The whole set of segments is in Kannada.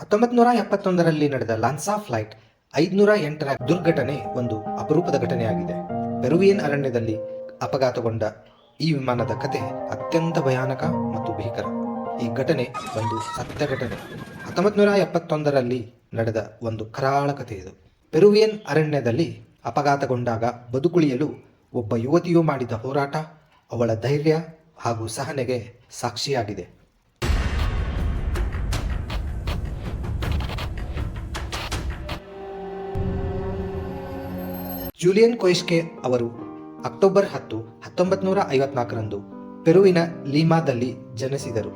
ಹತ್ತೊಂಬತ್ತು ನೂರ ಎಪ್ಪತ್ತೊಂದರಲ್ಲಿ ನಡೆದ ಲಾನ್ಸಾ ಫ್ಲೈಟ್ ಐದುನೂರ ಎಂಟರ ದುರ್ಘಟನೆ ಒಂದು ಅಪರೂಪದ ಘಟನೆಯಾಗಿದೆ. ಪೆರುವಿಯನ್ ಅರಣ್ಯದಲ್ಲಿ ಅಪಘಾತಗೊಂಡ ಈ ವಿಮಾನದ ಕತೆ ಅತ್ಯಂತ ಭಯಾನಕ ಮತ್ತು ಭೀಕರ. ಈ ಘಟನೆ ಒಂದು ಸತ್ಯ ಘಟನೆ. ಹತ್ತೊಂಬತ್ತು ನೂರ ಎಪ್ಪತ್ತೊಂದರಲ್ಲಿ ನಡೆದ ಒಂದು ಕರಾಳ ಕಥೆ ಇದು. ಪೆರುವಿಯನ್ ಅರಣ್ಯದಲ್ಲಿ ಅಪಘಾತಗೊಂಡಾಗ ಬದುಕುಳಿಯಲು ಒಬ್ಬ ಯುವತಿಯು ಮಾಡಿದ ಹೋರಾಟ ಅವಳ ಧೈರ್ಯ ಹಾಗೂ ಸಹನೆಗೆ ಸಾಕ್ಷಿಯಾಗಿದೆ. ಜೂಲಿಯನ್ ಕೊಯ್ಸ್ಕೆ ಅವರು ಅಕ್ಟೋಬರ್ ಹತ್ತು ಹತ್ತೊಂಬತ್ತು ನೂರ ಐವತ್ನಾಲ್ಕರಂದು ಪೆರುವಿನ ಲೀಮಾದಲ್ಲಿ ಜನಿಸಿದರು.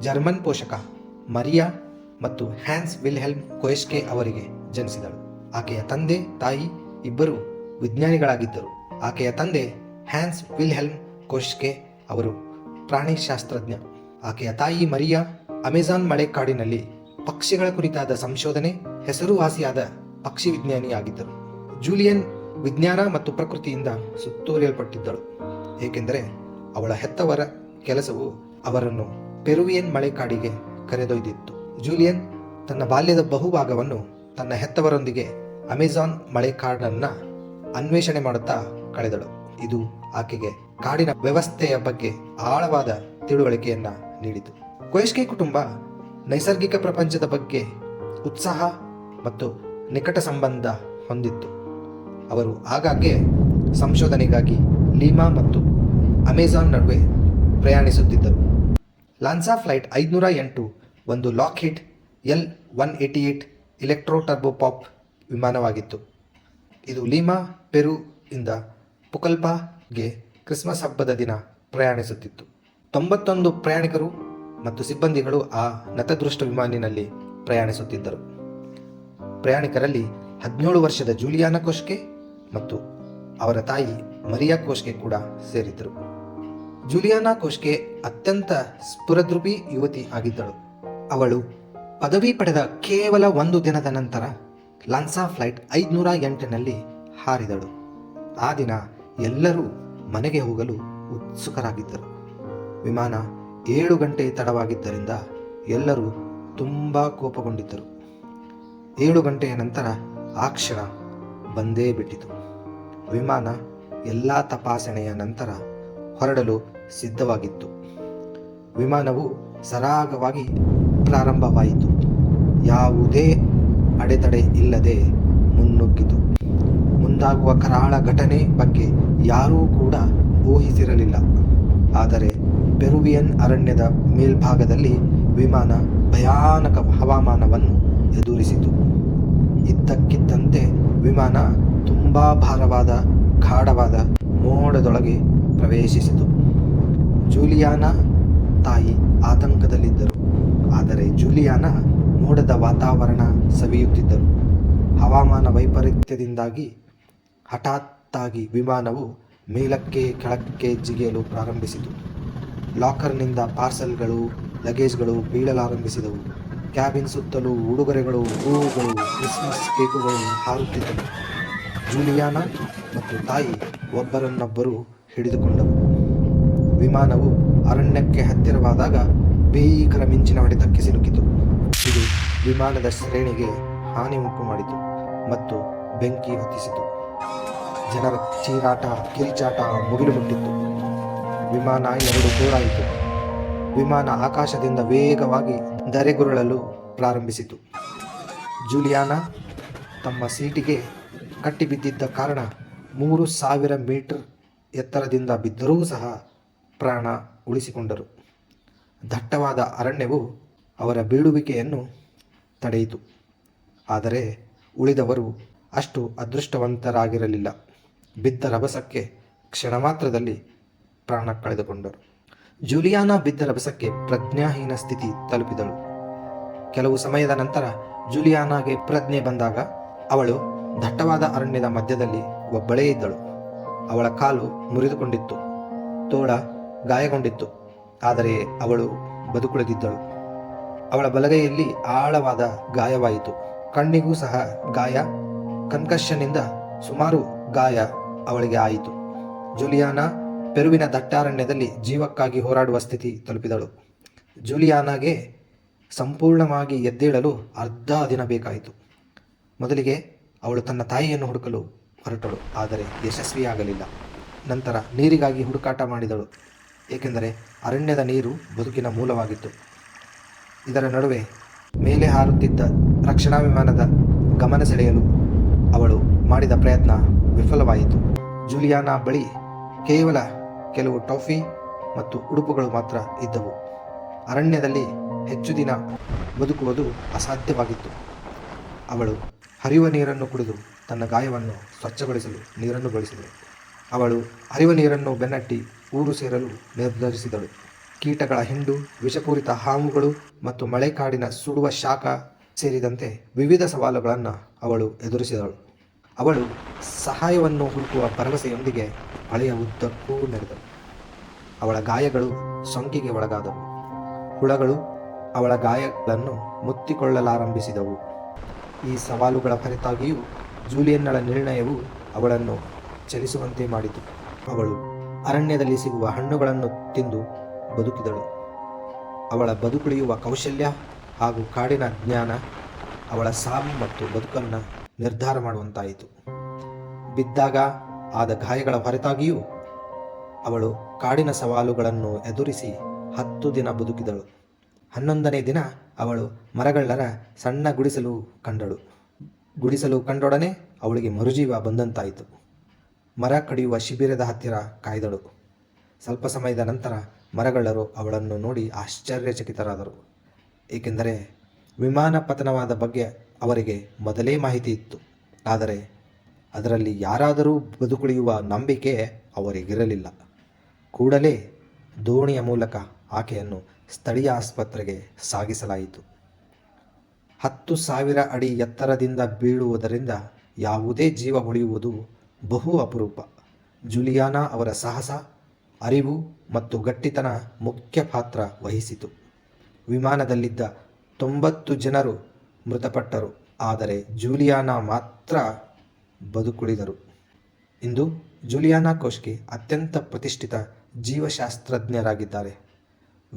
ಜರ್ಮನ್ ಪೋಷಕ ಮರಿಯಾ ಮತ್ತು ಹ್ಯಾನ್ಸ್ ವಿಲ್ಹೆಲ್ಮ್ ಕೊಯ್ಸ್ಕೆ ಅವರಿಗೆ ಜನಿಸಿದಳು. ಆಕೆಯ ತಂದೆ, ತಾಯಿ ಇಬ್ಬರು ವಿಜ್ಞಾನಿಗಳಾಗಿದ್ದರು. ಆಕೆಯ ತಂದೆ ಹ್ಯಾನ್ಸ್ ವಿಲ್ಹೆಲ್ಮ್ ಕೊಯ್ಸ್ಕೆ ಅವರು ಪ್ರಾಣಿಶಾಸ್ತ್ರಜ್ಞ. ಆಕೆಯ ತಾಯಿ ಮರಿಯಾ ಅಮೆಜಾನ್ ಮಳೆಕಾಡಿನಲ್ಲಿ ಪಕ್ಷಿಗಳ ಕುರಿತಾದ ಸಂಶೋಧನೆ, ಹೆಸರುವಾಸಿಯಾದ ಪಕ್ಷಿ ವಿಜ್ಞಾನಿಯಾಗಿದ್ದರು. ಜೂಲಿಯನ್ ವಿಜ್ಞಾನ ಮತ್ತು ಪ್ರಕೃತಿಯಿಂದ ಸುತ್ತೂರಿಯಲ್ಪಟ್ಟಿದ್ದಳು ಏಕೆಂದರೆ ಅವಳ ಹೆತ್ತವರ ಕೆಲಸವು ಅವರನ್ನು ಪೆರುವಿಯನ್ ಮಳೆಕಾಡಿಗೆ ಕರೆದೊಯ್ದಿತ್ತು. ಜೂಲಿಯನ್ ತನ್ನ ಬಾಲ್ಯದ ಬಹುಭಾಗವನ್ನು ತನ್ನ ಹೆತ್ತವರೊಂದಿಗೆ ಅಮೆಜಾನ್ ಮಳೆಕಾಡನ್ನು ಅನ್ವೇಷಣೆ ಮಾಡುತ್ತಾ ಕಳೆದಳು. ಇದು ಆಕೆಗೆ ಕಾಡಿನ ವ್ಯವಸ್ಥೆಯ ಬಗ್ಗೆ ಆಳವಾದ ತಿಳುವಳಿಕೆಯನ್ನು ನೀಡಿತು. ಕೊಯಸ್ಕೆ ಕುಟುಂಬ ನೈಸರ್ಗಿಕ ಪ್ರಪಂಚದ ಬಗ್ಗೆ ಉತ್ಸಾಹ ಮತ್ತು ನಿಕಟ ಸಂಬಂಧ ಹೊಂದಿತ್ತು. ಅವರು ಆಗಾಗ್ಗೆ ಸಂಶೋಧನೆಗಾಗಿ ಲೀಮಾ ಮತ್ತು ಅಮೆಜಾನ್ ನಡುವೆ ಪ್ರಯಾಣಿಸುತ್ತಿದ್ದರು. ಲಾನ್ಸಾ ಫ್ಲೈಟ್ ಐದುನೂರ ಎಂಟು, ಒಂದು Lockheed L one eighty eight electro turboprop ವಿಮಾನವಾಗಿತ್ತು. ಇದು ಲೀಮಾ ಪೆರು ಇಂದ ಪುಕಲ್ಪಾಗೆ ಕ್ರಿಸ್ಮಸ್ ಹಬ್ಬದ ದಿನ ಪ್ರಯಾಣಿಸುತ್ತಿತ್ತು. ತೊಂಬತ್ತೊಂದು ಪ್ರಯಾಣಿಕರು ಮತ್ತು ಸಿಬ್ಬಂದಿಗಳು ಆ ನತದೃಷ್ಟ ವಿಮಾನಿನಲ್ಲಿ ಪ್ರಯಾಣಿಸುತ್ತಿದ್ದರು. ಪ್ರಯಾಣಿಕರಲ್ಲಿ ಹದಿನೇಳು ವರ್ಷದ ಜೂಲಿಯಾನ ಕೋಶ್ಕೆ ಮತ್ತು ಅವರ ತಾಯಿ ಮರಿಯಾ ಕೋಶ್ಗೆ ಕೂಡ ಸೇರಿದ್ದರು. ಜೂಲಿಯಾನಾ ಕೋಶ್ಗೆ ಅತ್ಯಂತ ಸ್ಫುರದ್ರೂಪಿ ಯುವತಿ ಆಗಿದ್ದಳು. ಅವಳು ಪದವಿ ಪಡೆದ ಕೇವಲ ಒಂದು ದಿನದ ನಂತರ ಲಾನ್ಸಾ ಫ್ಲೈಟ್ ಐದುನೂರ ಎಂಟನಲ್ಲಿ ಹಾರಿದಳು. ಆ ದಿನ ಎಲ್ಲರೂ ಮನೆಗೆ ಹೋಗಲು ಉತ್ಸುಕರಾಗಿದ್ದರು. ವಿಮಾನ ಏಳು ಗಂಟೆ ತಡವಾಗಿದ್ದರಿಂದ ಎಲ್ಲರೂ ತುಂಬ ಕೋಪಗೊಂಡಿದ್ದರು. ಏಳು ಗಂಟೆಯ ನಂತರ ಆ ಕ್ಷಣ ಬಂದೇ ಬಿಟ್ಟಿತು. ವಿಮಾನ ಎಲ್ಲ ತಪಾಸಣೆಯ ನಂತರ ಹೊರಡಲು ಸಿದ್ಧವಾಗಿತ್ತು. ವಿಮಾನವು ಸರಾಗವಾಗಿ ಪ್ರಾರಂಭವಾಯಿತು. ಯಾವುದೇ ಅಡೆತಡೆ ಇಲ್ಲದೆ ಮುನ್ನುಗ್ಗಿತು. ಮುಂದಾಗುವ ಕರಾಳ ಘಟನೆ ಬಗ್ಗೆ ಯಾರೂ ಕೂಡ ಊಹಿಸಿರಲಿಲ್ಲ. ಆದರೆ ಪೆರುವಿಯನ್ ಅರಣ್ಯದ ಮೇಲ್ಭಾಗದಲ್ಲಿ ವಿಮಾನ ಭಯಾನಕ ಹವಾಮಾನವನ್ನು ಎದುರಿಸಿತು. ಇದ್ದಕ್ಕಿದ್ದಂತೆ ವಿಮಾನ ತುಂಬ ಭಾರವಾದ ಗಾಢವಾದ ಮೋಡದೊಳಗೆ ಪ್ರವೇಶಿಸಿತು. ಜೂಲಿಯಾನ ತಾಯಿ ಆತಂಕದಲ್ಲಿದ್ದರು. ಆದರೆ ಜೂಲಿಯಾನ ಮೋಡದ ವಾತಾವರಣ ಸವಿಯುತ್ತಿದ್ದರು. ಹವಾಮಾನ ವೈಪರೀತ್ಯದಿಂದಾಗಿ, ಹಠಾತ್ತಾಗಿ ವಿಮಾನವು ಮೇಲಕ್ಕೆ ಕೆಳಕ್ಕೆ ಜಿಗಿಯಲು ಪ್ರಾರಂಭಿಸಿತು. ಲಾಕರ್ನಿಂದ ಪಾರ್ಸೆಲ್ಗಳು, ಲಗೇಜ್ಗಳು ಬೀಳಲಾರಂಭಿಸಿದವು. ಕ್ಯಾಬಿನ್ ಸುತ್ತಲೂ ಉಡುಗೊರೆಗಳು, ಹೂವುಗಳು, ಕ್ರಿಸ್ಮಸ್ ಕೇಕುಗಳು ಹಾರುತ್ತಿದ್ದವು. ಜೂಲಿಯಾನ ಮತ್ತು ತಾಯಿ ಒಬ್ಬರನ್ನೊಬ್ಬರು ಹಿಡಿದುಕೊಂಡವು ವಿಮಾನವು ಅರಣ್ಯಕ್ಕೆ ಹತ್ತಿರವಾದಾಗ ಭೀಕರ ಮಿಂಚಿನ ಹೊಡೆತಕ್ಕೆ ಸಿಲುಕಿತು ಇದು ವಿಮಾನದ ಶ್ರೇಣಿಗೆ ಹಾನಿ ಉಂಟು ಮಾಡಿತು ಮತ್ತು ಬೆಂಕಿ ಹೊತ್ತಿಸಿತು. ಜನರ ಚೀರಾಟ, ಕಿರಿಚಾಟ ಮುಗಿಲು ಮುಟ್ಟಿತ್ತು ವಿಮಾನ ಎರಡು ದೂರಾಯಿತು. ವಿಮಾನ ಆಕಾಶದಿಂದ ವೇಗವಾಗಿ ಧರೆಗುರುಳಲು ಪ್ರಾರಂಭಿಸಿತು. ಜೂಲಿಯಾನ ತಮ್ಮ ಸೀಟಿಗೆ ಕಟ್ಟಿಬಿದ್ದಿದ್ದ ಕಾರಣ ಮೂರು ಸಾವಿರ ಮೀಟರ್ ಎತ್ತರದಿಂದ ಬಿದ್ದರೂ ಸಹ ಪ್ರಾಣ ಉಳಿಸಿಕೊಂಡರು. ದಟ್ಟವಾದ ಅರಣ್ಯವು ಅವರ ಬೀಳುವಿಕೆಯನ್ನು ತಡೆಯಿತು. ಆದರೆ ಉಳಿದವರು ಅಷ್ಟು ಅದೃಷ್ಟವಂತರಾಗಿರಲಿಲ್ಲ. ಬಿದ್ದ ರಭಸಕ್ಕೆ ಕ್ಷಣ ಮಾತ್ರದಲ್ಲಿ ಪ್ರಾಣ ಕಳೆದುಕೊಂಡರು. ಜೂಲಿಯಾನಾ ಬಿದ್ದ ರಭಸಕ್ಕೆ ಪ್ರಜ್ಞಾಹೀನ ಸ್ಥಿತಿ ತಲುಪಿದಳು. ಕೆಲವು ಸಮಯದ ನಂತರ ಜೂಲಿಯಾನಾಗೆ ಪ್ರಜ್ಞೆ ಬಂದಾಗ ಅವಳು ದಟ್ಟವಾದ ಅರಣ್ಯದ ಮಧ್ಯದಲ್ಲಿ ಒಬ್ಬಳೇ ಇದ್ದಳು. ಅವಳ ಕಾಲು ಮುರಿದುಕೊಂಡಿತ್ತು. ತೋಳ ಗಾಯಗೊಂಡಿತ್ತು. ಆದರೆ ಅವಳು ಬದುಕುಳಿದಿದ್ದಳು. ಅವಳ ಬಲಗೈಯಲ್ಲಿ ಆಳವಾದ ಗಾಯವಾಯಿತು. ಕಣ್ಣಿಗೂ ಸಹ ಗಾಯ, ಕನ್ಕಷನ್ನಿಂದ ಸುಮಾರು ಗಾಯ ಅವಳಿಗೆ ಆಯಿತು. ಜೂಲಿಯಾನ ಪೆರುವಿನ ದಟ್ಟಾರಣ್ಯದಲ್ಲಿ ಜೀವಕ್ಕಾಗಿ ಹೋರಾಡುವ ಸ್ಥಿತಿ ತಲುಪಿದಳು. ಜೂಲಿಯಾನಾಗೆ ಸಂಪೂರ್ಣವಾಗಿ ಎದ್ದೇಳಲು ಅರ್ಧ ದಿನ ಬೇಕಾಯಿತು. ಮೊದಲಿಗೆ ಅವಳು ತನ್ನ ತಾಯಿಯನ್ನು ಹುಡುಕಲು ಹೊರಟಳು, ಆದರೆ ಯಶಸ್ವಿಯಾಗಲಿಲ್ಲ. ನಂತರ ನೀರಿಗಾಗಿ ಹುಡುಕಾಟ ಮಾಡಿದಳು, ಏಕೆಂದರೆ ಅರಣ್ಯದ ನೀರು ಬದುಕಿನ ಮೂಲವಾಗಿತ್ತು. ಇದರ ನಡುವೆ ಮೇಲೆ ಹಾರುತ್ತಿದ್ದ ರಕ್ಷಣಾ ವಿಮಾನದ ಗಮನ ಸೆಳೆಯಲು ಅವಳು ಮಾಡಿದ ಪ್ರಯತ್ನ ವಿಫಲವಾಯಿತು. ಜೂಲಿಯಾನಾ ಬಳಿ ಕೇವಲ ಕೆಲವು ಟಾಫಿ ಮತ್ತು ಉಡುಪುಗಳು ಮಾತ್ರ ಇದ್ದವು. ಅರಣ್ಯದಲ್ಲಿ ಹೆಚ್ಚು ದಿನ ಬದುಕುವುದು ಅಸಾಧ್ಯವಾಗಿತ್ತು. ಅವಳು ಹರಿಯುವ ನೀರನ್ನು ಕುಡಿದು ತನ್ನ ಗಾಯವನ್ನು ಸ್ವಚ್ಛಗೊಳಿಸಲು ನೀರನ್ನು ಬಳಸಿದಳು. ಅವಳು ಹರಿವ ನೀರನ್ನು ಬೆನ್ನಟ್ಟಿ ಊರು ಸೇರಲು ನಿರ್ಧರಿಸಿದಳು. ಕೀಟಗಳ ಹಿಂಡು, ವಿಷಪೂರಿತ ಹಾವುಗಳು ಮತ್ತು ಮಳೆಕಾಡಿನ ಸುಡುವ ಶಾಖ ಸೇರಿದಂತೆ ವಿವಿಧ ಸವಾಲುಗಳನ್ನು ಅವಳು ಎದುರಿಸಿದಳು. ಅವಳು ಸಹಾಯವನ್ನು ಹುಡುಕುವ ಭರವಸೆಯೊಂದಿಗೆ ಹಳೆಯ ಉದ್ದಕ್ಕೂ ನಡೆದಳು ಅವಳ ಗಾಯಗಳು ಸೋಂಕಿಗೆ ಒಳಗಾದವು. ಹುಳಗಳು ಅವಳ ಗಾಯಗಳನ್ನು ಮುತ್ತಿಕೊಳ್ಳಲಾರಂಭಿಸಿದವು. ಈ ಸವಾಲುಗಳ ಹೊರತಾಗಿಯೂ ಜೂಲಿಯನ್ನಳ ನಿರ್ಣಯವು ಅವಳನ್ನು ಚಲಿಸುವಂತೆ ಮಾಡಿತು. ಅವಳು ಅರಣ್ಯದಲ್ಲಿ ಸಿಗುವ ಹಣ್ಣುಗಳನ್ನು ತಿಂದು ಬದುಕಿದಳು. ಅವಳ ಬದುಕುಳಿಯುವ ಕೌಶಲ್ಯ ಹಾಗೂ ಕಾಡಿನ ಜ್ಞಾನ ಅವಳ ಸಾವು ಮತ್ತು ಬದುಕನ್ನು ನಿರ್ಧಾರ ಮಾಡುವಂತಾಯಿತು. ಬಿದ್ದಾಗ ಆದ ಗಾಯಗಳ ಹೊರತಾಗಿಯೂ ಅವಳು ಕಾಡಿನ ಸವಾಲುಗಳನ್ನು ಎದುರಿಸಿ ಹತ್ತು ದಿನ ಬದುಕಿದಳು. ಹನ್ನೊಂದನೇ ದಿನ ಅವಳು ಮರಗಳ್ಳರ ಸಣ್ಣ ಗುಡಿಸಲು ಕಂಡಳು. ಗುಡಿಸಲು ಕಂಡೊಡನೆ ಅವಳಿಗೆ ಮರುಜೀವ ಬಂದಂತಾಯಿತು. ಮರ ಕಡಿಯುವ ಶಿಬಿರದ ಹತ್ತಿರ ಕಾಯ್ದಳು. ಸ್ವಲ್ಪ ಸಮಯದ ನಂತರ ಮರಗಳ್ಳರು ಅವಳನ್ನು ನೋಡಿ ಆಶ್ಚರ್ಯಚಕಿತರಾದರು. ಏಕೆಂದರೆ ವಿಮಾನ ಪತನವಾದ ಬಗ್ಗೆ ಅವರಿಗೆ ಮೊದಲೇ ಮಾಹಿತಿ ಇತ್ತು. ಆದರೆ ಅದರಲ್ಲಿ ಯಾರಾದರೂ ಬದುಕುಳಿಯುವ ನಂಬಿಕೆ ಅವರಿಗಿರಲಿಲ್ಲ. ಕೂಡಲೇ ದೋಣಿಯ ಮೂಲಕ ಆಕೆಯನ್ನು ಸ್ಥಳೀಯ ಆಸ್ಪತ್ರೆಗೆ ಸಾಗಿಸಲಾಯಿತು. ಹತ್ತು ಸಾವಿರ ಅಡಿ ಎತ್ತರದಿಂದ ಬೀಳುವುದರಿಂದ ಯಾವುದೇ ಜೀವ ಉಳಿಯುವುದು ಬಹು ಅಪರೂಪ. ಜುಲಿಯಾನಾ ಅವರ ಸಾಹಸ, ಅರಿವು ಮತ್ತು ಗಟ್ಟಿತನ ಮುಖ್ಯ ಪಾತ್ರ ವಹಿಸಿತು. ವಿಮಾನದಲ್ಲಿದ್ದ ತೊಂಬತ್ತು ಜನರು ಮೃತಪಟ್ಟರು, ಆದರೆ ಜೂಲಿಯಾನಾ ಮಾತ್ರ ಬದುಕುಳಿದರು. ಇಂದು ಜೂಲಿಯಾನಾ ಕೋಶ್ಗೆ ಅತ್ಯಂತ ಪ್ರತಿಷ್ಠಿತ ಜೀವಶಾಸ್ತ್ರಜ್ಞರಾಗಿದ್ದಾರೆ.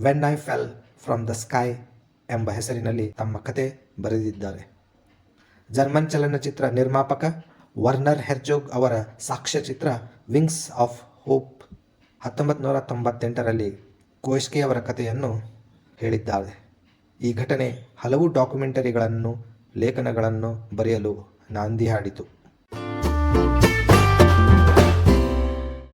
When I fell from the sky ಎಂಬ ಹೆಸರಿನಲ್ಲಿ ತಮ್ಮ ಕತೆ ಬರೆದಿದ್ದಾರೆ. ಜರ್ಮನ್ ಚಲನಚಿತ್ರ ನಿರ್ಮಾಪಕ ವರ್ನರ್ ಹೆರ್ಜೋಗ್ ಅವರ ಸಾಕ್ಷ್ಯಚಿತ್ರ ವಿಂಗ್ಸ್ ಆಫ್ ಹೋಪ್ ಹತ್ತೊಂಬತ್ತು ನೂರ ತೊಂಬತ್ತೆಂಟರಲ್ಲಿ ಕೋಯ್ಸ್ಕೆ ಅವರ ಕಥೆಯನ್ನು ಹೇಳಿದ್ದಾರೆ. ಈ ಘಟನೆ ಹಲವು ಡಾಕ್ಯುಮೆಂಟರಿಗಳನ್ನು, ಲೇಖನಗಳನ್ನು ಬರೆಯಲು ನಾಂದಿ ಹಾಡಿತು.